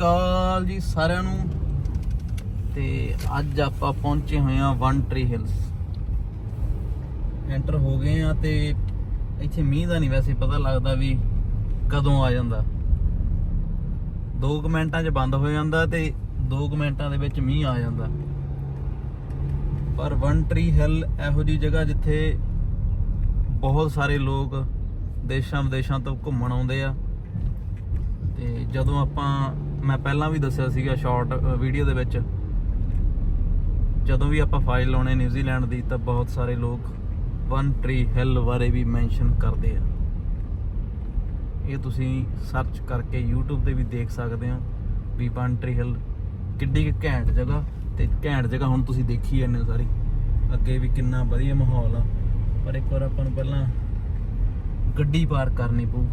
ਅਕਾਲ ਜੀ ਸਾਰਿਆਂ ਨੂੰ। ਤੇ ਅੱਜ ਆਪਾਂ ਪਹੁੰਚੇ ਹੋਏ ਆ ਵਨ ਟ੍ਰੀ ਹਿਲਸ। ਐਂਟਰ ਹੋ ਗਏ ਆ ਤੇ ਇੱਥੇ ਮੀਂਹ ਦਾ ਨਹੀਂ ਵੈਸੇ ਪਤਾ ਲੱਗਦਾ ਵੀ ਕਦੋਂ ਆ ਜਾਂਦਾ। 2 ਮਿੰਟਾਂ 'ਚ ਬੰਦ ਹੋ ਜਾਂਦਾ ਤੇ 2 ਮਿੰਟਾਂ ਦੇ ਵਿੱਚ ਮੀਂਹ ਆ ਜਾਂਦਾ। ਪਰ ਵਨ ਟਰੀ ਹਿਲ ਇਹੋ ਜੀ ਜਗ੍ਹਾ ਜਿੱਥੇ ਬਹੁਤ ਸਾਰੇ ਲੋਕ ਦੇਸ਼ਾਂ ਵਿਦੇਸ਼ਾਂ ਤੋਂ ਘੁੰਮਣ ਆਉਂਦੇ ਆ। ਤੇ ਜਦੋਂ ਆਪਾਂ ਮੈਂ ਪਹਿਲਾਂ ਵੀ ਦੱਸਿਆ ਸੀਗਾ ਸ਼ਾਰਟ ਵੀਡੀਓ ਦੇ ਵਿੱਚ। ਜਦੋਂ ਵੀ ਆਪਾਂ ਫਾਈਲ ਲਾਉਣੇ ਨਿਊਜ਼ੀਲੈਂਡ ਦੀ, ਤਾਂ ਬਹੁਤ ਸਾਰੇ ਲੋਕ ਵਨ ਟਰੀ ਹਿੱਲ ਬਾਰੇ ਵੀ ਮੈਂਸ਼ਨ ਕਰਦੇ ਆ। ਇਹ ਤੁਸੀਂ ਸਰਚ ਕਰਕੇ YouTube ਤੇ ਵੀ ਦੇਖ ਸਕਦੇ ਹੋ ਵੀ ਵਨ ਟ੍ਰੀ ਹਿੱਲ ਕਿੱਡੀ ਕੁ ਘੈਂਟ ਜਗ੍ਹਾ ਤੇ ਘੈਂਟ ਜਗ੍ਹਾ ਹੁਣ ਤੁਸੀਂ ਦੇਖੀ ਜਾਂਦੇ ਹੋ ਸਾਰੀ। ਅੱਗੇ ਵੀ ਕਿੰਨਾ ਵਧੀਆ ਮਾਹੌਲ ਆ। ਪਰ ਇੱਕ ਵਾਰ ਆਪਾਂ ਨੂੰ ਪਹਿਲਾਂ ਗੱਡੀ ਪਾਰਕ ਕਰਨੀ ਪਊ।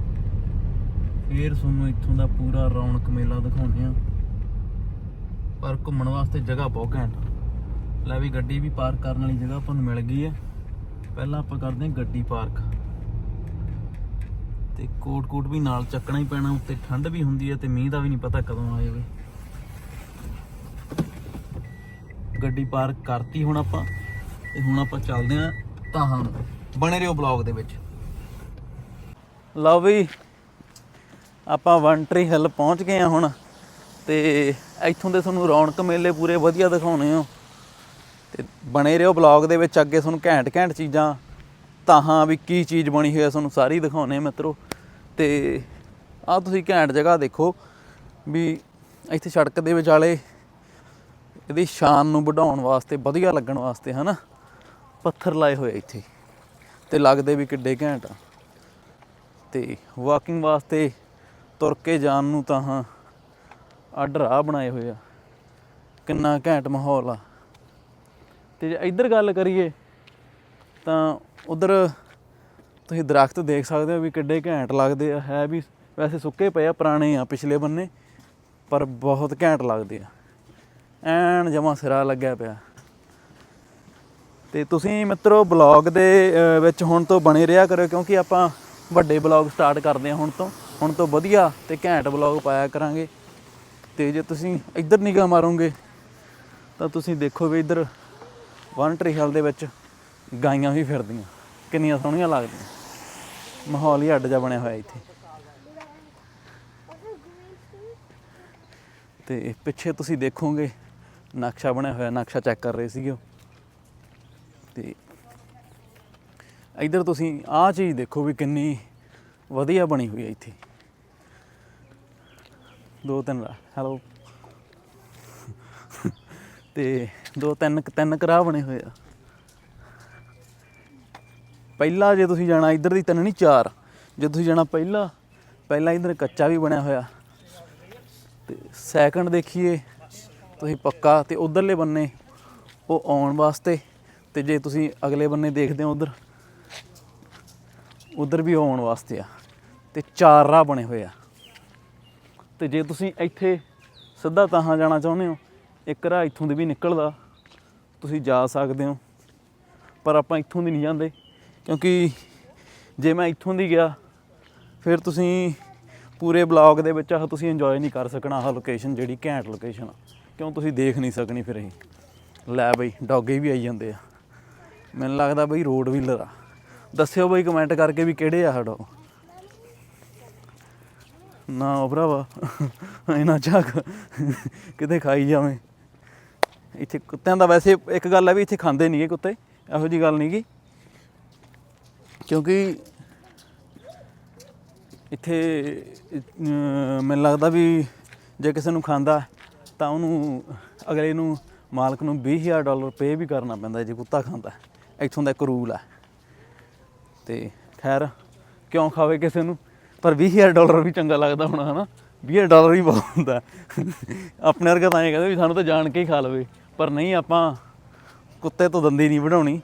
ਫੇਰ ਤੁਹਾਨੂੰ ਇੱਥੋਂ ਦਾ ਪੂਰਾ ਰੌਣਕ ਮੇਲਾ ਦਿਖਾਉਂਦੇ ਆ ਪਰ ਘੁੰਮਣ ਵਾਸਤੇ ਜਗ੍ਹਾ ਬਹੁਤ ਘੈਂਟ ਲੈ ਵੀ ਗੱਡੀ ਵੀ ਪਾਰਕ ਕਰਨ ਵਾਲੀ ਜਗ੍ਹਾ ਆਪਾਂ ਨੂੰ ਮਿਲ ਗਈ ਹੈ। ਪਹਿਲਾਂ ਆਪਾਂ ਕਰਦੇ ਹਾਂ ਗੱਡੀ ਪਾਰਕ। ਤੇ ਕੋਟ ਕੋਟ ਵੀ ਨਾਲ ਚੱਕਣਾ ਹੀ ਪੈਣਾ, ਉੱਤੇ ਠੰਡ ਵੀ ਹੁੰਦੀ ਹੈ ਤੇ ਮੀਂਹ ਦਾ ਵੀ ਨਹੀਂ ਪਤਾ ਕਦੋਂ ਆ ਜਾਵੇ। ਗੱਡੀ ਪਾਰਕ ਕਰਤੀ ਹੁਣ ਆਪਾਂ, ਤੇ ਹੁਣ ਆਪਾਂ ਚੱਲਦੇ ਆਂ ਤਾਹਾਂ ਨੂੰ। ਬਣੇ ਰਹੋ ਬਲੌਗ ਦੇ ਵਿੱਚ। ਲਓ ਵੀ ਆਪਾਂ ਵਨ ਟਰੀ ਹਿੱਲ ਪਹੁੰਚ ਗਏ ਆ ਹੁਣ ਤੇ ਇੱਥੋਂ ਦੇ ਤੁਹਾਨੂੰ ਰੌਣਕ ਮੇਲੇ ਪੂਰੇ ਵਧੀਆ ਦਿਖਾਉਣੇ ਆ। ਤੇ ਬਣੇ ਰਹੋ ਬਲੌਗ ਦੇ ਵਿੱਚ, ਅੱਗੇ ਤੁਹਾਨੂੰ ਘੈਂਟ ਘੈਂਟ ਚੀਜ਼ਾਂ ਤਾਂ ਹਾਂ ਵੀ ਕੀ ਚੀਜ਼ ਬਣੀ ਹੋਈ ਹੈ ਤੁਹਾਨੂੰ ਸਾਰੀ ਦਿਖਾਉਣੇ ਮਿੱਤਰੋ। ਤੇ ਆਹ ਤੁਸੀਂ ਘੈਂਟ ਜਗ੍ਹਾ ਦੇਖੋ ਵੀ ਇੱਥੇ ਸੜਕ ਦੇ ਵਿਚਾਲੇ ਇਹਦੀ ਸ਼ਾਨ ਨੂੰ ਵਧਾਉਣ ਵਾਸਤੇ, ਵਧੀਆ ਲੱਗਣ ਵਾਸਤੇ ਹਨਾ, ਪੱਥਰ ਲਾਏ ਹੋਏ ਇੱਥੇ। ਤੇ ਲੱਗਦੇ ਵੀ ਕਿੱਡੇ ਘੈਂਟ ਆ। ਤੇ ਵਾਕਿੰਗ ਵਾਸਤੇ ਤੁਰ ਕੇ ਜਾਣ ਨੂੰ ਤਾਂ ਹਾਂ। ਅੱਡ ਰਾਹ ਬਣਾਏ ਹੋਏ ਆ। ਕਿੰਨਾ ਘੈਂਟ ਮਾਹੌਲ ਆ। ਤੇ ਜੇ ਇੱਧਰ ਗੱਲ ਕਰੀਏ, ਤਾਂ ਉਧਰ ਤੁਸੀਂ ਦਰਖਤ ਦੇਖ ਸਕਦੇ ਹੋ ਵੀ ਕਿੱਡੇ ਘੈਂਟ ਲੱਗਦੇ ਆ। ਹੈ ਵੀ ਵੈਸੇ ਸੁੱਕੇ ਪਏ ਆ, ਪੁਰਾਣੇ ਆ, ਪਿਛਲੇ ਬੰਨੇ, ਪਰ ਬਹੁਤ ਘੈਂਟ ਲੱਗਦੇ ਆ। ਐਨ ਜਮਾ ਸਿਰਾ ਲੱਗਿਆ ਪਿਆ। ਤੇ ਤੁਸੀਂ ਮਿੱਤਰੋ, ਬਲੌਗ ਦੇ ਵਿੱਚ ਹੁਣ ਤੋਂ ਬਣੇ ਰਿਹਾ ਕਰੋ, ਕਿਉਂਕਿ ਆਪਾਂ ਵੱਡੇ ਬਲੌਗ ਸਟਾਰਟ ਕਰਦੇ ਹਾਂ ਹੁਣ ਤੋਂ। ਹੁਣ ਤੋਂ ਵਧੀਆ ਤੇ ਘੈਂਟ ਬਲੌਗ ਪਾਇਆ ਕਰਾਂਗੇ। ਤੇ ਜੇ ਤੁਸੀਂ ਇੱਧਰ ਨਿਗਾਹ ਮਾਰੋਗੇ, ਤਾਂ ਤੁਸੀਂ ਦੇਖੋ ਵੀ ਇੱਧਰ ਵਨ ਟਰੀ ਹਿੱਲ ਦੇ ਵਿੱਚ ਗਾਈਆਂ ਵੀ ਫਿਰਦੀਆਂ। ਕਿੰਨੀਆਂ ਸੋਹਣੀਆਂ ਲੱਗਦੀਆਂ। ਮਾਹੌਲ ਹੀ ਅੱਡ ਜਾ ਬਣਿਆ ਹੋਇਆ ਇੱਥੇ। ਤੇ ਪਿੱਛੇ ਤੁਸੀਂ ਦੇਖੋਗੇ, ਨਕਸ਼ਾ ਬਣਿਆ ਹੋਇਆ, ਨਕਸ਼ਾ ਚੈੱਕ ਕਰ ਰਹੇ ਸੀਗੇ ਉਹ। ਤੇ ਇੱਧਰ ਤੁਸੀਂ ਆਹ ਚੀਜ਼ ਦੇਖੋ ਵੀ ਕਿੰਨੀ ਵਧੀਆ ਬਣੀ ਹੋਈ ਹੈ ਇੱਥੇ। ਦੋ ਤਿੰਨ ਹੈਲੋ ਤੇ ਦੋ ਤਿੰਨ ਤਿੰਨ ਕਰਾ ਬਣੇ ਹੋਏ ਆ। ਪਹਿਲਾ ਜੇ ਤੁਸੀਂ ਜਾਣਾ ਇੱਧਰ ਦੀ ਤਿੰਨ ਨਹੀਂ, ਚਾਰ। ਜੇ ਤੁਸੀਂ ਜਾਣਾ ਪਹਿਲਾ ਪਹਿਲਾ ਇੱਧਰ ਕੱਚਾ ਵੀ ਬਣਿਆ ਹੋਇਆ। ਤੇ ਸੈਕੰਡ ਦੇਖੀਏ, ਤੁਸੀਂ ਪੱਕਾ ਤੇ ਉਧਰਲੇ ਬੰਨੇ, ਉਹ ਆਉਣ ਵਾਸਤੇ। ਤੇ ਜੇ ਤੁਸੀਂ ਅਗਲੇ ਬੰਨੇ ਦੇਖਦੇ ਹੋ ਉਧਰ ਉਧਰ ਵੀ ਆਉਣ ਵਾਸਤੇ ਆ। ਤੇ ਚਾਰ ਰਾਹ ਬਣੇ ਹੋਏ ਆ। ਤੇ ਜੇ ਤੁਸੀਂ ਇੱਥੇ ਸਿੱਧਾ ਤਾਹਾਂ ਜਾਣਾ ਚਾਹੁੰਦੇ ਹੋ, ਇੱਕ ਰਾਹ ਇੱਥੋਂ ਦੀ ਵੀ ਨਿਕਲਦਾ, ਤੁਸੀਂ ਜਾ ਸਕਦੇ ਹੋ। ਪਰ ਆਪਾਂ ਇੱਥੋਂ ਦੀ ਨਹੀਂ ਜਾਂਦੇ, ਕਿਉਂਕਿ ਜੇ ਮੈਂ ਇੱਥੋਂ ਦੀ ਗਿਆ, ਫਿਰ ਤੁਸੀਂ ਪੂਰੇ ਬਲੌਗ ਦੇ ਵਿੱਚ ਆਹ ਤੁਸੀਂ ਇੰਜੋਏ ਨਹੀਂ ਕਰ ਸਕਣਾ, ਆਹ ਲੋਕੇਸ਼ਨ ਜਿਹੜੀ ਘੈਂਟ ਲੋਕੇਸ਼ਨ ਆ। ਕਿਉਂ ਤੁਸੀਂ ਦੇਖ ਨਹੀਂ ਸਕਣੀ ਫਿਰ ਇਹ? ਲੈ ਬਈ, ਡੌਗੇ ਵੀ ਆਈ ਜਾਂਦੇ ਆ। ਮੈਨੂੰ ਲੱਗਦਾ ਬਈ ਰੋਡ ਵੀਲਰ ਆ। ਦੱਸਿਓ ਬਈ ਕਮੈਂਟ ਕਰਕੇ ਵੀ ਕਿਹੜੇ ਆ ਸਾਡਾ ਨਾ ਉਹ ਭਰਾਵਾ ਇਹਨਾਂ ਚੱਕ ਕਿਤੇ ਖਾਈ ਜਾਵੇਂ। ਇੱਥੇ ਕੁੱਤਿਆਂ ਦਾ ਵੈਸੇ ਇੱਕ ਗੱਲ ਹੈ ਵੀ ਇੱਥੇ ਖਾਂਦੇ ਨਹੀਂਗੇ ਕੁੱਤੇ, ਇਹੋ ਜੀ ਗੱਲ ਨਹੀਂਗੀ ਕਿਉਂਕਿ ਇੱਥੇ ਮੈਨੂੰ ਲੱਗਦਾ ਵੀ ਜੇ ਕਿਸੇ ਨੂੰ ਖਾਂਦਾ, ਤਾਂ ਉਹਨੂੰ ਅਗਲੇ ਨੂੰ ਮਾਲਕ ਨੂੰ 20000 ਡਾਲਰ ਪੇ ਵੀ ਕਰਨਾ ਪੈਂਦਾ ਜੇ ਕੁੱਤਾ ਖਾਂਦਾ। ਇੱਥੋਂ ਦਾ ਇੱਕ ਰੂਲ ਹੈ। ਤੇ ਖੈਰ, ਕਿਉਂ ਖਾਵੇ ਕਿਸੇ ਨੂੰ? ਪਰ 20000 ਡਾਲਰ ਵੀ ਚੰਗਾ ਲੱਗਦਾ ਹੋਣਾ, ਹਨਾ? 20000 ਡਾਲਰ ਹੀ ਬਹੁਤ ਹੁੰਦਾ। ਆਪਣੇ ਵਰਗਾ ਤਾਂ ਇਹ ਕਹਿੰਦੇ ਵੀ ਸਾਨੂੰ ਤਾਂ ਜਾਣ ਕੇ ਹੀ ਖਾ ਲਵੇ। ਪਰ ਨਹੀਂ, ਆਪਾਂ ਕੁੱਤੇ ਤੋਂ ਦੰਦੀ ਨਹੀਂ ਵਢਾਉਣੀ।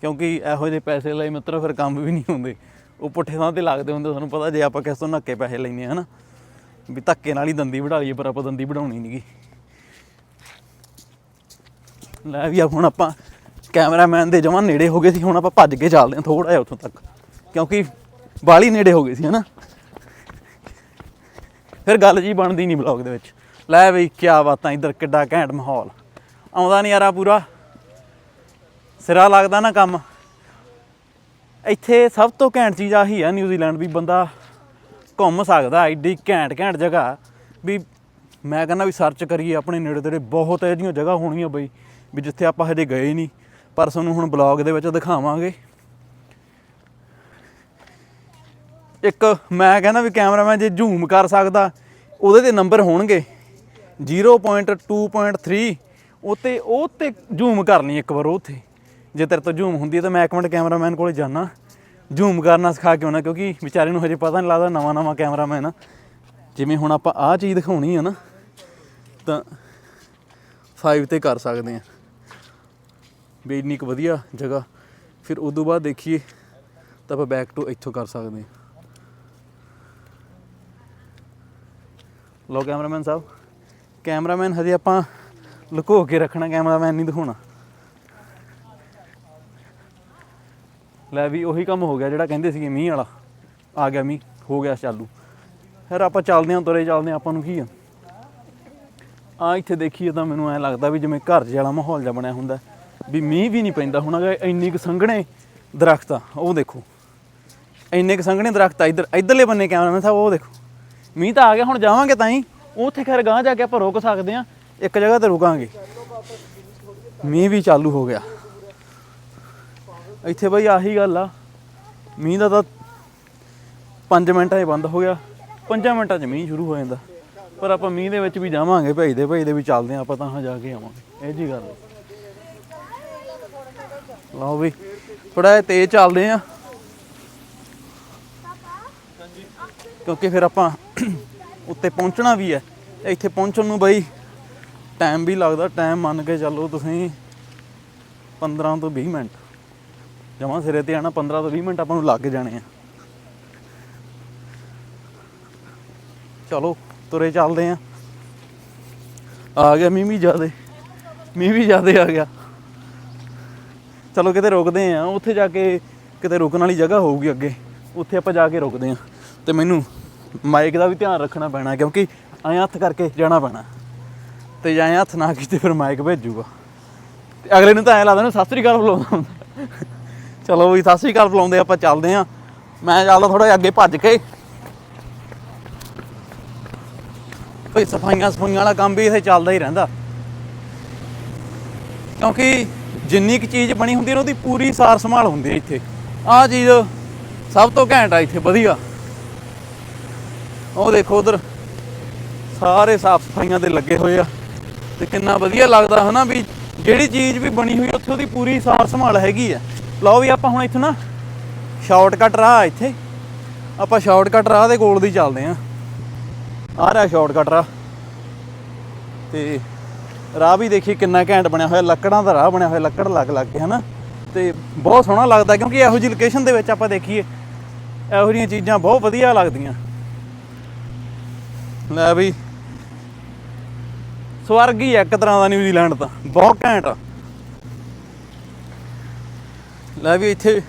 ਕਿਉਂਕਿ ਇਹੋ ਜਿਹੇ ਪੈਸੇ ਲਈ ਮਿੱਤਰ ਫਿਰ ਕੰਮ ਵੀ ਨਹੀਂ ਹੁੰਦੇ। ਉਹ ਪੁੱਠੇ ਥਾਂ ਤੇ ਲੱਗਦੇ ਹੁੰਦੇ ਤੁਹਾਨੂੰ ਪਤਾ ਜੇ ਆਪਾਂ ਕਿਸੇ ਤੋਂ ਨੱਕੇ ਪੈਸੇ ਲੈਨੇ ਆ ਹਨਾ? ਵੀ ਧੱਕੇ ਨਾਲ ਹੀ ਦੰਦੀ ਵਢਾ ਲਈਏ, ਪਰ ਆਪਾਂ ਦੰਦੀ ਵਢਾਉਣੀ ਨਹੀਂਗੀ ਲੈ ਵੀ ਆ, ਹੁਣ ਆਪਾਂ ਕੈਮਰਾਮੈਨ ਦੇ ਜਮਾਂ ਨੇੜੇ ਹੋ ਗਏ ਸੀ, ਹੁਣ ਆਪਾਂ ਭੱਜ ਕੇ ਚੱਲਦੇ ਹਾਂ ਥੋੜਾ ਜਿਹਾ ਉੱਥੋਂ ਤੱਕ। ਕਿਉਂਕਿ ਬਾਲੀ ਨੇੜੇ ਹੋ ਗਏ ਸੀ, ਹਨਾ? ਫਿਰ ਗੱਲ ਜੀ ਬਣਦੀ ਨਹੀਂ ਬਲੌਗ ਦੇ ਵਿੱਚ। ਲੈ ਬਈ ਕੀ ਬਾਤਾਂ, ਇੱਧਰ ਕਿੱਡਾ ਘੈਂਟ ਮਾਹੌਲ। ਆਉਂਦਾ ਨਹੀਂ ਨਜ਼ਾਰਾ ਪੂਰਾ। ਸਿਰਾ ਲੱਗਦਾ ਨਾ ਕੰਮ। ਇੱਥੇ ਸਭ ਤੋਂ ਘੈਂਟ ਚੀਜ਼ ਆਹੀ ਆ ਨਿਊਜ਼ੀਲੈਂਡ ਵੀ ਬੰਦਾ ਘੁੰਮ ਸਕਦਾ, ਐਡੀ ਘੈਂਟ ਘੈਂਟ ਜਗ੍ਹਾ। ਵੀ ਮੈਂ ਕਹਿੰਦਾ ਵੀ ਸਰਚ ਕਰੀਏ ਆਪਣੇ ਨੇੜੇ ਤੇੜੇ, ਬਹੁਤ ਇਹੋ ਜਿਹੀਆਂ ਜਗ੍ਹਾ ਹੋਣਗੀਆਂ ਬਈ, ਵੀ ਜਿੱਥੇ ਆਪਾਂ ਹਜੇ ਗਏ ਨਹੀਂ ਪਰ ਤੁਹਾਨੂੰ ਹੁਣ ਬਲੌਗ ਦੇ ਵਿੱਚ ਦਿਖਾਵਾਂਗੇ। ਇੱਕ ਮੈਂ ਕਹਿੰਦਾ ਵੀ ਕੈਮਰਾਮੈਨ ਜੇ ਜ਼ੂਮ ਕਰ ਸਕਦਾ, ਉਹਦੇ ਤੇ ਨੰਬਰ ਹੋਣਗੇ। 0.2.3 ਉਤੇ ਉਹ ਤੇ ਜ਼ੂਮ ਕਰਨੀ ਇੱਕ ਵਾਰ ਉੱਥੇ। ਜੇ ਤੇਰੇ ਤੋਂ ਜ਼ੂਮ ਹੁੰਦੀ ਹੈ ਤਾਂ ਮੈਂ ਇੱਕ ਮਿੰਟ ਕੈਮਰਾਮੈਨ ਕੋਲੇ ਜਾਣਾ ਜ਼ੂਮ ਕਰਨਾ ਸਿਖਾ ਕੇ ਆਉਣਾ ਕਿਉਂਕਿ ਵਿਚਾਰੇ ਨੂੰ ਹਜੇ ਪਤਾ ਨਹੀਂ ਲੱਗਦਾ ਨਵਾਂ ਨਵਾਂ ਕੈਮਰਾਮੈਨ ਆ। ਜਿਵੇਂ ਹੁਣ ਆਪਾਂ ਆਹ ਚੀਜ਼ ਦਿਖਾਉਣੀ ਆ ਨਾ, ਤਾਂ 5 ਤੇ ਕਰ ਸਕਦੇ ਆ। ਵੀ ਇੰਨੀ ਕੁ ਵਧੀਆ ਜਗ੍ਹਾ। ਫਿਰ ਉਦੋਂ ਬਾਅਦ ਦੇਖੀਏ, ਤਾਂ ਆਪਾਂ ਬੈਕ ਟੂ ਇੱਥੋਂ ਕਰ ਸਕਦੇ ਹਾਂ ਲੋ ਕੈਮਰਾਮੈਨ ਸਾਹਿਬ। ਕੈਮਰਾਮੈਨ ਹਜੇ ਆਪਾਂ ਲੁਕੋ ਕੇ ਰੱਖਣਾ, ਕੈਮਰਾਮੈਨ ਨਹੀਂ ਦਿਖਾਉਣਾ। ਲੈ ਵੀ ਉਹੀ ਕੰਮ ਹੋ ਗਿਆ ਜਿਹੜਾ ਕਹਿੰਦੇ ਸੀਗੇ ਮੀਂਹ ਵਾਲਾ। ਆ ਗਿਆ ਮੀਂਹ, ਹੋ ਗਿਆ ਚਾਲੂ। ਫਿਰ ਆਪਾਂ ਚੱਲਦੇ ਹਾਂ, ਤੁਰੇ ਚੱਲਦੇ ਹਾਂ, ਆਪਾਂ ਨੂੰ ਕੀ ਆ? ਆ ਇੱਥੇ ਦੇਖੀਏ ਤਾਂ ਮੈਨੂੰ ਐ ਲੱਗਦਾ ਵੀ ਜਿਵੇਂ ਘਰ ਜਿਹਾ ਵਾਲਾ ਮਾਹੌਲ ਜਿਹਾ ਬਣਿਆ ਹੁੰਦਾ। ਵੀ ਮੀਂਹ ਵੀ ਨਹੀਂ ਪੈਂਦਾ ਹੁਣ, ਅਗਰ ਇੰਨੀ ਕੁ ਸੰਘਣੇ ਦਰਖਤ ਆ, ਉਹ ਦੇਖੋ। ਇੰਨੇ ਕੁ ਸੰਘਣੇ ਦਰਖਤ ਆ, ਇੱਧਰ ਇੱਧਰਲੇ ਬੰਨੇ ਕੈਮਰਾਮੈਨ ਸਾਹਿਬ, ਉਹ ਦੇਖੋ। ਮੀਂਹ ਤਾਂ ਆ ਗਿਆ, ਹੁਣ ਜਾਵਾਂਗੇ ਤਾਂ ਹੀ। ਉੱਥੇ ਖੈਰ ਗਾਂ ਜਾ ਕੇ ਆਪਾਂ ਰੁਕ ਸਕਦੇ ਆ ਇੱਕ ਜਗ੍ਹਾ ਤੇ ਰੁਕਾਂਗੇ। ਮੀਂਹ ਵੀ ਚਾਲੂ ਹੋ ਗਿਆ। ਇੱਥੇ ਬਈ ਆਹੀ ਗੱਲ ਆ, ਮੀਂਹ ਦਾ ਤਾਂ 5 ਮਿੰਟਾਂ 'ਚ ਬੰਦ ਹੋ ਗਿਆ 5 ਮਿੰਟਾਂ 'ਚ ਮੀਂਹ ਸ਼ੁਰੂ ਹੋ ਜਾਂਦਾ। ਪਰ ਆਪਾਂ ਮੀਂਹ ਦੇ ਵਿੱਚ ਵੀ ਜਾਵਾਂਗੇ ਭੇਜਦੇ ਭੇਜਦੇ ਵੀ ਚੱਲਦੇ ਆ ਆਪਾਂ ਤਾਂ ਹਾਂ ਜਾ ਕੇ ਆਵਾਂਗੇ, ਇਹ ਜੀ ਗੱਲ ਆ। ਲਓ ਵੀ ਥੋੜਾ ਜਿਹਾ ਤੇਜ਼ ਚੱਲਦੇ ਆ ਕਿਉਂਕਿ ਫਿਰ ਆਪਾਂ ਉੱਤੇ ਪਹੁੰਚਣਾ ਵੀ ਹੈ। ਇੱਥੇ ਪਹੁੰਚਣ ਨੂੰ ਬਈ ਟਾਈਮ ਵੀ ਲੱਗਦਾ। ਟਾਈਮ ਮੰਨ ਕੇ ਚੱਲੋ ਤੁਸੀਂ 15 ਤੋਂ 20 ਮਿੰਟ। ਜਮਾ ਸਿਰੇ ਤੇ ਆਣਾ 15 ਤੋਂ 20 ਮਿੰਟ ਆਪਾਂ ਨੂੰ ਲੱਗ ਜਾਣੇ ਆ। ਚਲੋ, ਤੁਰੇ ਚੱਲਦੇ ਆ। ਆ ਗਿਆ ਮੀਂਹ ਵੀ ਜ਼ਿਆਦੇ। ਮੀਂਹ ਵੀ ਜ਼ਿਆਦੇ ਆ ਗਿਆ। ਚਲੋ ਕਿਤੇ ਰੁਕਦੇ ਆ। ਉੱਥੇ ਜਾ ਕੇ ਕਿਤੇ ਰੁਕਣ ਵਾਲੀ ਜਗ੍ਹਾ ਹੋਊਗੀ ਅੱਗੇ। ਉੱਥੇ ਆਪਾਂ ਜਾ ਕੇ ਰੁਕਦੇ ਆ। ਤੇ ਮੈਨੂੰ ਮਾਈਕ ਦਾ ਵੀ ਧਿਆਨ ਰੱਖਣਾ ਪੈਣਾ ਕਿਉਂਕਿ ਐਂ ਹੱਥ ਕਰਕੇ ਜਾਣਾ ਪੈਣਾ। ਤੇ ਐਂ ਹੱਥ ਨਾ ਕੀਤੇ ਫਿਰ ਮਾਈਕ ਭੇਜੂਗਾ। ਤੇ ਅਗਲੇ ਨੂੰ ਤਾਂ ਐਂ ਲੱਗਦਾ ਨਾ, ਸਤਿ ਸ੍ਰੀ ਅਕਾਲ ਬੁਲਾਉਂਦਾ ਚਲੋ ਵੀ ਸਤਿ ਸ੍ਰੀ ਅਕਾਲ ਬੁਲਾਉਂਦੇ ਆਪਾਂ ਚੱਲਦੇ ਆ। ਮੈਂ ਚੱਲਦਾ ਥੋੜਾ ਅੱਗੇ ਭੱਜ ਕੇ। ਕੋਈ ਸਫਾਈਆਂ ਸਫਾਈਆਂ ਵਾਲਾ ਕੰਮ ਵੀ ਇੱਥੇ ਚੱਲਦਾ ਹੀ ਰਹਿੰਦਾ। ਕਿਉਂਕਿ ਜਿੰਨੀ ਕੁ ਚੀਜ਼ ਬਣੀ ਹੁੰਦੀ ਹੈ ਉਹਦੀ ਪੂਰੀ ਸਾਰ ਸੰਭਾਲ ਹੁੰਦੀ ਹੈ ਇੱਥੇ। ਆਹ ਚੀਜ਼ ਸਭ ਤੋਂ ਘੈਂਟ ਆ ਇੱਥੇ, ਵਧੀਆ। ਉਹ ਦੇਖੋ ਉਧਰ। ਸਾਰੇ ਸਾਫ਼ ਸਫਾਈਆਂ ਦੇ ਲੱਗੇ ਹੋਏ ਆ। ਤੇ ਕਿੰਨਾ ਵਧੀਆ ਲੱਗਦਾ ਹਨਾ ਵੀ ਜਿਹੜੀ ਚੀਜ਼ ਵੀ ਬਣੀ ਹੋਈ ਉੱਥੇ ਉਹਦੀ ਪੂਰੀ ਸਾਰ ਸੰਭਾਲ ਹੈਗੀ ਆ। ਲਓ ਵੀ ਆਪਾਂ ਹੁਣ ਇੱਥੋਂ ਨਾ ਸ਼ਾਰਟਕਟ ਰਾਹ ਇੱਥੇ। ਆਪਾਂ ਸ਼ਾਰਟਕਟ ਰਾਹ ਦੇ ਕੋਲ ਦੀ ਚੱਲਦੇ ਆਂ। ਆ ਰਿਹਾ ਸ਼ਾਰਟਕਟ ਰਾਹ। ਤੇ ਰਾਹ ਵੀ ਦੇਖੀ ਕਿੰਨਾ ਘੈਂਟ ਬਣਿਆ ਹੋਇਆ, ਲੱਕੜਾਂ ਦਾ ਰਾਹ ਬਣਿਆ ਹੋਇਆ, ਲੱਕੜ ਲੱਗ ਲੱਗ ਕੇ, ਹਨਾ। ਤੇ ਬਹੁਤ ਸੋਹਣਾ ਲੱਗਦਾ ਕਿਉਂਕਿ ਇਹੋ ਜਿਹੀ ਲੋਕੇਸ਼ਨ ਦੇ ਵਿੱਚ ਆਪਾਂ ਦੇਖੀਏ, ਇਹੋ ਜਿਹੀਆਂ ਚੀਜ਼ਾਂ ਬਹੁਤ ਵਧੀਆ ਲੱਗਦੀਆਂ। ਲੈ ਬਈ ਸਵਰਗ ਹੀ ਆ ਇੱਕ ਤਰ੍ਹਾਂ ਦਾ ਨਿਊਜ਼ੀਲੈਂਡ ਤਾਂ, ਬਹੁਤ ਘੈਂਟ ਆ। ਲੈ ਵੀ ਇੱਥੇ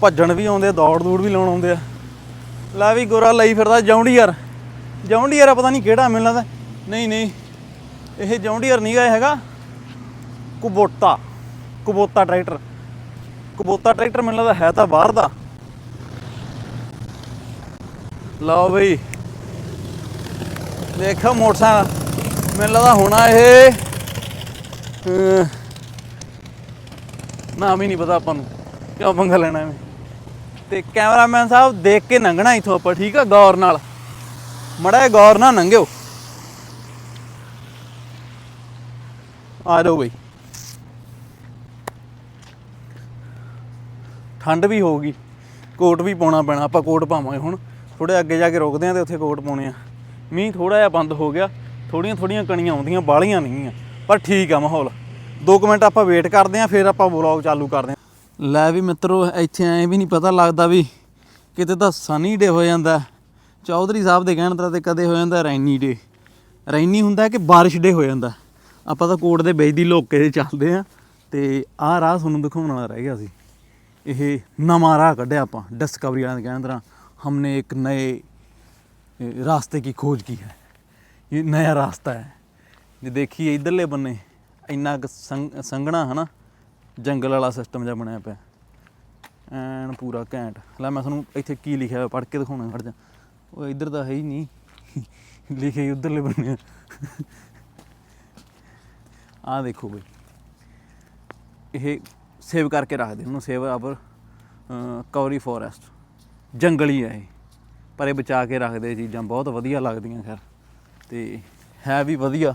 ਭੱਜਣ ਵੀ ਆਉਂਦੇ ਆ, ਦੌੜ ਦੂੜ ਵੀ ਲਾਉਣ ਆਉਂਦੇ ਆ। ਲੈ ਵੀ ਗੋਰਾ ਲਈ ਫਿਰਦਾ ਜੌਂਡੀਅਰ। ਜੌਂਡੀਅਰ ਆ, ਪਤਾ ਨਹੀਂ ਕਿਹੜਾ ਮੈਨੂੰ ਲੱਗਦਾ। ਨਹੀਂ ਨਹੀਂ, ਇਹ ਜੌਂਡੀਅਰ ਨਹੀਂ ਗਾ ਹੈਗਾ। ਕੁਬੋਟਾ ਕੁਬੋਤਾ ਟਰੈਕਟਰ। ਕੁਬੋਤਾ ਟਰੈਕਟਰ ਮੈਨੂੰ ਲੱਗਦਾ ਹੈ ਤਾਂ ਬਾਹਰ ਦਾ। ਲਓ ਬਈ। ਦੇਖੋ ਮੋਟਰਸਾਈਕਲ। ਮੈਨੂੰ ਲੱਗਦਾ ਹੋਣਾ ਇਹ ਨਾਮ ਹੀ ਨਹੀਂ ਪਤਾ ਆਪਾਂ ਨੂੰ, ਕਿਉਂ ਪੰਗਾ ਲੈਣਾ ਐਵੇਂ ਤੇ ਕੈਮਰਾਮੈਨ ਸਾਹਿਬ ਦੇਖ ਕੇ ਲੰਘਣਾ ਇਥੋਂ ਆਪਾਂ, ਠੀਕ ਆ, ਗੌਰ ਨਾਲ। ਮੜਾ ਗੌਰ ਨਾਲ ਲੰਘਿਓ ਆ ਜਾਓ ਬਈ। ਠੰਡ ਵੀ ਹੋਊਗੀ, ਕੋਟ ਵੀ ਪਾਉਣਾ ਪੈਣਾ, ਆਪਾਂ ਕੋਟ ਪਾਵਾਂਗੇ ਹੁਣ। ਥੋੜੇ ਅੱਗੇ ਜਾ ਕੇ ਰੁਕਦੇ ਆਂ ਤੇ ਉੱਥੇ ਕੋਟ ਪਾਉਣੇ ਆ। ਮੀਂਹ ਥੋੜਾ ਜਿਹਾ ਬੰਦ ਹੋ ਗਿਆ ਥੋੜੀਆਂ ਥੋੜੀਆਂ ਕਣੀਆਂ ਆਉਂਦੀਆਂ ਬਾਲੀਆਂ ਨਹੀਂ ਆ। ਪਰ ਠੀਕ ਆ ਮਾਹੌਲ। 2 ਮਿੰਟ ਆਪਾਂ ਵੇਟ ਕਰਦੇ ਆਂ, ਫਿਰ ਆਪਾਂ ਵਲੌਗ ਚਾਲੂ ਕਰਦੇ ਆਂ। ਲੈ ਵੀ ਮਿੱਤਰੋ, ਇੱਥੇ ਐ ਵੀ ਨਹੀਂ ਪਤਾ ਲੱਗਦਾ ਵੀ ਕਿਤੇ ਤਾਂ ਸਨੀ ਡੇ ਹੋ ਜਾਂਦਾ। ਚੌਧਰੀ ਸਾਹਿਬ ਦੇ ਕਹਿਣ ਤੇ ਕਦੇ ਹੋ ਜਾਂਦਾ ਰੈਨੀ ਡੇ ਰੈਨੀ ਹੁੰਦਾ ਕਿ ਬਾਰਿਸ਼ ਡੇ ਹੋ ਜਾਂਦਾ। ਆਪਾਂ ਤਾਂ ਕੋਟ ਦੇ ਵਿੱਚ ਦੀ ਲੋਕੇ ਦੇ ਚੱਲਦੇ ਆ। ਤੇ ਆਹ ਰਾਹ ਤੁਹਾਨੂੰ ਦਿਖਾਉਣ ਵਾਲਾ ਰਹਿ ਗਿਆ ਸੀ। ਇਹ ਨਵਾਂ ਰਾਹ ਕੱਢਿਆ ਆਪਾਂ ਡਿਸਕਵਰੀ ਵਾਲਿਆਂ ਦੇ ਕਹਿਣ ਤਰ੍ਹਾਂ ਹਮਨੇ ਇੱਕ ਨਏ ਇਹ ਰਾਸਤੇ ਕੀ ਖੋਜ ਕੀ ਹੈ? ਇਹ ਨया ਰਾਸਤਾ ਹੈ। ਜੇ ਦੇਖੀਏ ਇਧਰਲੇ ਬੰਨੇ, ਇੰਨਾ ਕੁ ਸੰਘ- ਸੰਘਣਾ ਹਨਾ, ਜੰਗਲ ਵਾਲਾ ਸਿਸਟਮ ਜਿਹਾ ਬਣਿਆ ਪਿਆ। ਐਨ ਪੂਰਾ ਘੈਂਟ। ਲੈ ਮੈਂ ਤੁਹਾਨੂੰ ਇੱਥੇ ਕੀ ਲਿਖਿਆ ਹੋਇਆ, ਪੜ੍ਹ ਕੇ ਦਿਖਾਉਣਾ, ਖੜ ਜਾ। ਉਹ ਇੱਧਰ ਤਾਂ ਹੈ ਹੀ ਨਹੀਂ। ਲਿਖੇ ਹੀ ਉਧਰਲੇ ਬੰਨੇ। ਆਹ ਦੇਖੋ ਬਈ। ਇਹ ਸੇਵ ਕਰਕੇ ਰੱਖਦੇ ਉਹਨੂੰ ਸੇਵ ਆਵਰ ਕੌਰੀ ਫੋਰੈਸਟ ਜੰਗਲੀ ਹੈ ਇਹ। ਪਰ ਇਹ ਬਚਾ ਕੇ ਰੱਖਦੇ ਚੀਜ਼ਾਂ, ਬਹੁਤ ਵਧੀਆ ਲੱਗਦੀਆਂ, ਖੈਰ। ਤੇ ਹੈ ਵੀ ਵਧੀਆ।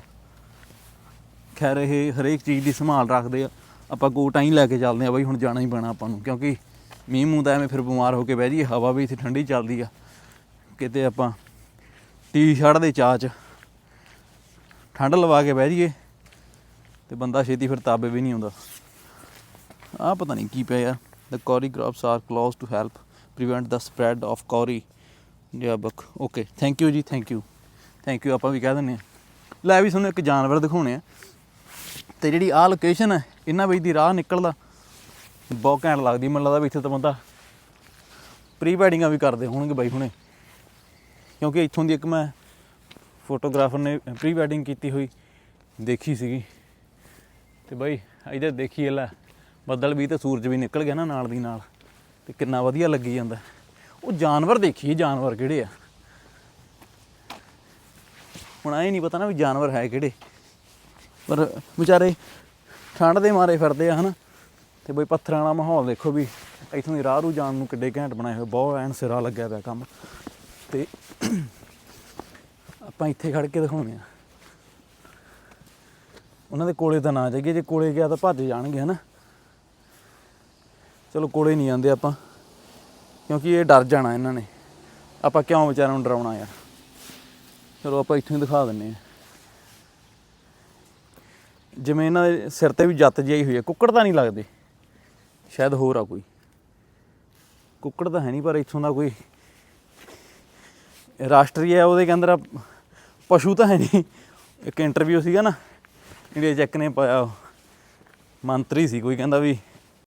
ਖੈਰ, ਇਹ ਹਰੇਕ ਚੀਜ਼ ਦੀ ਸੰਭਾਲ ਰੱਖਦੇ ਆ। ਆਪਾਂ ਕੋਟਾਂ ਹੀ ਲੈ ਕੇ ਚੱਲਦੇ ਆ ਬਈ, ਹੁਣ ਜਾਣਾ ਹੀ ਪੈਣਾ ਆਪਾਂ ਨੂੰ, ਕਿਉਂਕਿ ਮੀਂਹ ਮੂੰਹ ਦਾ ਐਵੇਂ ਫਿਰ ਬਿਮਾਰ ਹੋ ਕੇ ਬਹਿ ਜਾਈਏ, ਹਵਾ ਵੀ ਇੱਥੇ ਠੰਡੀ ਚੱਲਦੀ ਆ। ਕਿਤੇ ਆਪਾਂ ਟੀ-ਸ਼ਰਟ ਦੇ ਚਾਹ 'ਚ ਠੰਡ ਲਵਾ ਕੇ ਬਹਿ ਜਾਈਏ, ਤੇ ਬੰਦਾ ਛੇਤੀ ਫਿਰ ਤਾਬੇ ਵੀ ਨਹੀਂ ਆਉਂਦਾ। ਆ ਪਤਾ ਨਹੀਂ ਕੀ ਪਿਆ ਯਾਰ। The Kori crops are close to help prevent the spread of ਕੋਰੀ ਜਿਆ ਬਕ ਓਕੇ ਥੈਂਕ ਯੂ ਜੀ ਥੈਂਕ ਯੂ ਥੈਂਕ ਯੂ ਆਪਾਂ ਵੀ ਕਹਿ ਦਿੰਦੇ ਆ ਲੈ ਵੀ ਤੁਹਾਨੂੰ ਇੱਕ ਜਾਨਵਰ ਦਿਖਾਉਣੇ ਆ। ਤੇ ਜਿਹੜੀ ਆਹ ਲੋਕੇਸ਼ਨ ਹੈ ਇਹਨਾਂ ਵਿੱਚ ਦੀ ਰਾਹ ਨਿਕਲਦਾ। ਬਹੁਤ ਘੈਂਟ ਲੱਗਦੀ, ਮੈਨੂੰ ਲੱਗਦਾ ਵੀ ਇੱਥੇ ਤਾਂ ਬੰਦਾ ਪ੍ਰੀ ਵੈਡਿੰਗਾਂ ਵੀ ਕਰਦੇ ਹੋਣਗੇ ਬਾਈ ਹੁਣੇ। ਕਿਉਂਕਿ ਇੱਥੋਂ ਦੀ ਇੱਕ ਮੈਂ ਫੋਟੋਗ੍ਰਾਫਰ ਨੇ ਪ੍ਰੀ ਵੈਡਿੰਗ ਕੀਤੀ ਹੋਈ ਦੇਖੀ ਸੀਗੀ। ਤੇ ਬਾਈ, ਇਧਰ ਦੇਖੀਏ ਲੈ, ਬੱਦਲ ਵੀ ਤੇ ਸੂਰਜ ਵੀ ਨਿਕਲ ਗਿਆ ਨਾ ਨਾਲ ਦੀ ਨਾਲ। ਤੇ ਕਿੰਨਾ ਵਧੀਆ ਲੱਗੀ ਜਾਂਦਾ। ਉਹ ਜਾਨਵਰ ਦੇਖੀਏ, ਜਾਨਵਰ ਕਿਹੜੇ ਆ? ਹੁਣ ਐ ਨਹੀਂ ਪਤਾ ਨਾ ਵੀ ਜਾਨਵਰ ਹੈ ਕਿਹੜੇ। ਪਰ ਵਿਚਾਰੇ ਠੰਡ ਦੇ ਮਾਰੇ ਫਿਰਦੇ ਆ, ਹਨਾ? ਤੇ ਬਈ ਪੱਥਰਾਂ ਵਾਲਾ ਮਾਹੌਲ ਦੇਖੋ ਵੀ ਇੱਥੋਂ ਦੀ ਰਾਹ ਰੂ ਜਾਣ ਨੂੰ ਕਿੱਡੇ ਘੈਂਟ ਬਣਾਏ ਹੋਏ, ਬਹੁਤ ਐਨ ਸਿਰਾ ਲੱਗਿਆ ਪਿਆ ਕੰਮ। ਤੇ ਆਪਾਂ ਇੱਥੇ ਖੜ ਕੇ ਦਿਖਾਉਂਦੇ ਆ। ਉਹਨਾਂ ਦੇ ਕੋਲੇ ਤਾਂ ਨਾ ਜਾਈਏ, ਜੇ ਕੋਲੇ ਗਿਆ ਤਾਂ ਭੱਜ ਜਾਣਗੇ, ਹਨਾ? ਚਲੋ ਕੋਲੇ ਨਹੀਂ ਜਾਂਦੇ ਆਪਾਂ। ਕਿਉਂਕਿ ਇਹ ਡਰ ਜਾਣਾ ਇਹਨਾਂ ਨੇ। ਆਪਾਂ ਕਿਉਂ ਵਿਚਾਰਿਆਂ ਨੂੰ ਡਰਾਉਣਾ ਯਾਰ? ਚਲੋ ਆਪਾਂ ਇੱਥੋਂ ਹੀ ਦਿਖਾ ਦਿੰਨੇ ਆ ਜਿਵੇਂ ਇਹਨਾਂ ਦੇ ਸਿਰ ਤੇ ਵੀ ਜੱਤ ਜਿਹੀ ਹੋਈ ਹੈ ਕੁੱਕੜ ਤਾਂ ਨਹੀਂ ਲੱਗਦੇ। ਸ਼ਾਇਦ ਹੋਰ ਆ ਕੋਈ। ਕੁੱਕੜ ਤਾਂ ਹੈ ਨਹੀਂ, ਪਰ ਇੱਥੋਂ ਦਾ ਕੋਈ ਰਾਸ਼ਟਰੀ ਹੈ, ਉਹਦੇ ਕੇ ਅੰਦਰ ਪਸ਼ੂ ਤਾਂ ਹੈ ਨਹੀਂ। ਇੱਕ ਇੰਟਰਵਿਊ ਸੀਗਾ ਨਾ, ਇੰਡੀਆ ਚੈੱਕ ਨੇ ਪਾਇਆ ਮੰਤਰੀ ਸੀ, ਕੋਈ ਕਹਿੰਦਾ ਵੀ